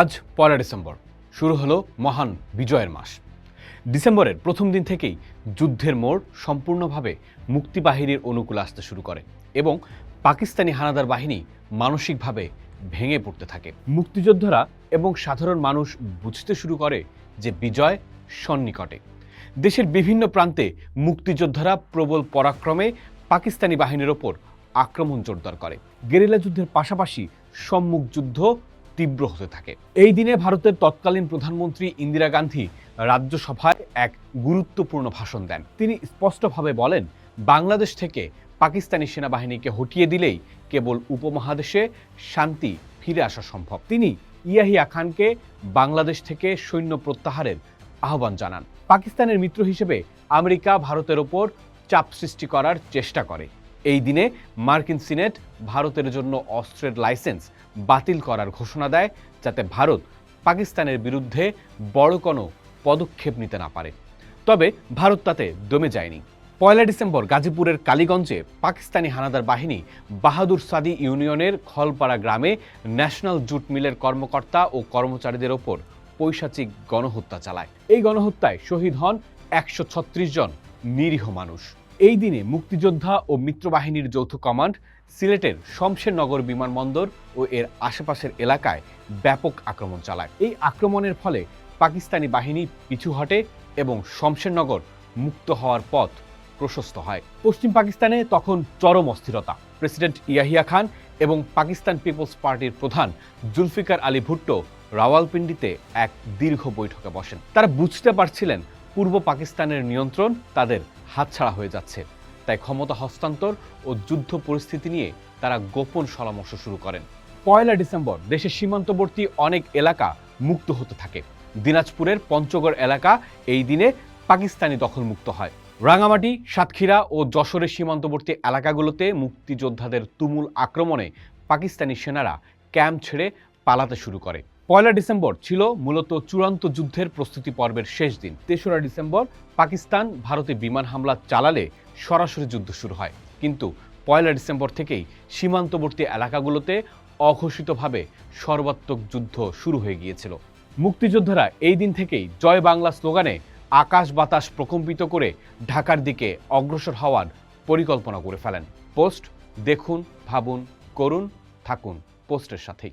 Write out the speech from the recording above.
আজ পয়লা ডিসেম্বর। শুরু হলো মহান বিজয়ের মাস। ডিসেম্বরের প্রথম দিন থেকেই যুদ্ধের মোড় সম্পূর্ণভাবে মুক্তিবাহিনীর অনুকূলে আসতে শুরু করে এবং পাকিস্তানি হানাদার বাহিনী মানসিকভাবে ভেঙে পড়তে থাকে। মুক্তিযোদ্ধারা এবং সাধারণ মানুষ বুঝতে শুরু করে যে বিজয় সন্নিকটে। দেশের বিভিন্ন প্রান্তে মুক্তিযোদ্ধারা প্রবল পরাক্রমে পাকিস্তানি বাহিনীর ওপর আক্রমণ জোরদার করে। গেরিলা যুদ্ধের পাশাপাশি সম্মুখ যুদ্ধ তীব্র হতে থাকে। এই দিনে ভারতের তৎকালীন প্রধানমন্ত্রী ইন্দিরা গান্ধী রাজ্যসভায় এক গুরুত্বপূর্ণ ভাষণ দেন। তিনি স্পষ্টভাবে বলেন, বাংলাদেশ থেকে পাকিস্তানি সেনাবাহিনীকে হটিয়ে দিলেই কেবল উপমহাদেশে শান্তি ফিরে আসা সম্ভব। তিনি ইয়াহিয়া খানকে বাংলাদেশ থেকে সৈন্য প্রত্যাহারের আহ্বান জানান। পাকিস্তানের মিত্র হিসেবে আমেরিকা ভারতের ওপর চাপ সৃষ্টি করার চেষ্টা করে। এই দিনে মার্কিন সিনেট ভারতের জন্য অস্ত্রের লাইসেন্স বাতিল করার ঘোষণা দেয়, যাতে ভারত পাকিস্তানের বিরুদ্ধে বড় কোনো পদক্ষেপ নিতে না পারে। তবে ভারত তাতে দমে যায়নি। পয়লা ডিসেম্বর গাজীপুরের কালীগঞ্জে পাকিস্তানি হানাদার বাহিনী বাহাদুর সাদি ইউনিয়নের খলপাড়া গ্রামে ন্যাশনাল জুট মিলের কর্মকর্তা ও কর্মচারীদের ওপর পৈশাচিক গণহত্যা চালায়। এই গণহত্যায় শহীদ হন একশো ছত্রিশ জন নিরীহ মানুষ। এই দিনে মুক্তিযোদ্ধা ও মিত্রবাহিনীর যৌথ কমান্ড সিলেটের শমশেরনগর বিমানবন্দর ও এর আশেপাশের এলাকায় ব্যাপক আক্রমণ চালায়। এই আক্রমণের ফলে পাকিস্তানি বাহিনী পিছু হটে এবং শমশেরনগর মুক্ত হওয়ার পথ প্রশস্ত হয়। পশ্চিম পাকিস্তানে তখন চরম অস্থিরতা। প্রেসিডেন্ট ইয়াহিয়া খান এবং পাকিস্তান পিপলস পার্টির প্রধান জুলফিকার আলী ভুট্টো রাওয়ালপিন্ডিতে এক দীর্ঘ বৈঠকে বসেন। তারা বুঝতে পারছিলেন পূর্ব পাকিস্তানের নিয়ন্ত্রণ তাদের হাতছাড়া হয়ে যাচ্ছে। তাই ক্ষমতা হস্তান্তর ও যুদ্ধ পরিস্থিতি নিয়ে তারা গোপন পরামর্শ শুরু করেন। পয়লা ডিসেম্বর দেশের সীমান্তবর্তী অনেক এলাকা মুক্ত হতে থাকে। দিনাজপুরের পঞ্চগড় এলাকা এই দিনে পাকিস্তানি দখলমুক্ত হয়। রাঙামাটি, সাতক্ষীরা ও যশোরের সীমান্তবর্তী এলাকাগুলোতে মুক্তিযোদ্ধাদের তুমুল আক্রমণে পাকিস্তানি সেনারা ক্যাম্প ছেড়ে পালাতে শুরু করে। পয়লা ডিসেম্বর ছিল মূলত চূড়ান্ত যুদ্ধের প্রস্তুতি পর্বের শেষ দিন। তেসরা ডিসেম্বর পাকিস্তান ভারতে বিমান হামলা চালালে সরাসরি যুদ্ধ শুরু হয়। কিন্তু পয়লা ডিসেম্বর থেকেই সীমান্তবর্তী এলাকাগুলোতে অঘোষিতভাবে সর্বাত্মক যুদ্ধ শুরু হয়ে গিয়েছিল। মুক্তিযোদ্ধারা এই দিন থেকেই জয় বাংলা স্লোগানে আকাশ বাতাস প্রকম্পিত করে ঢাকার দিকে অগ্রসর হওয়ার পরিকল্পনা করে ফেলেন। পোস্ট দেখুন, ভাবুন, করুন, থাকুন। পোস্টের সাথেই।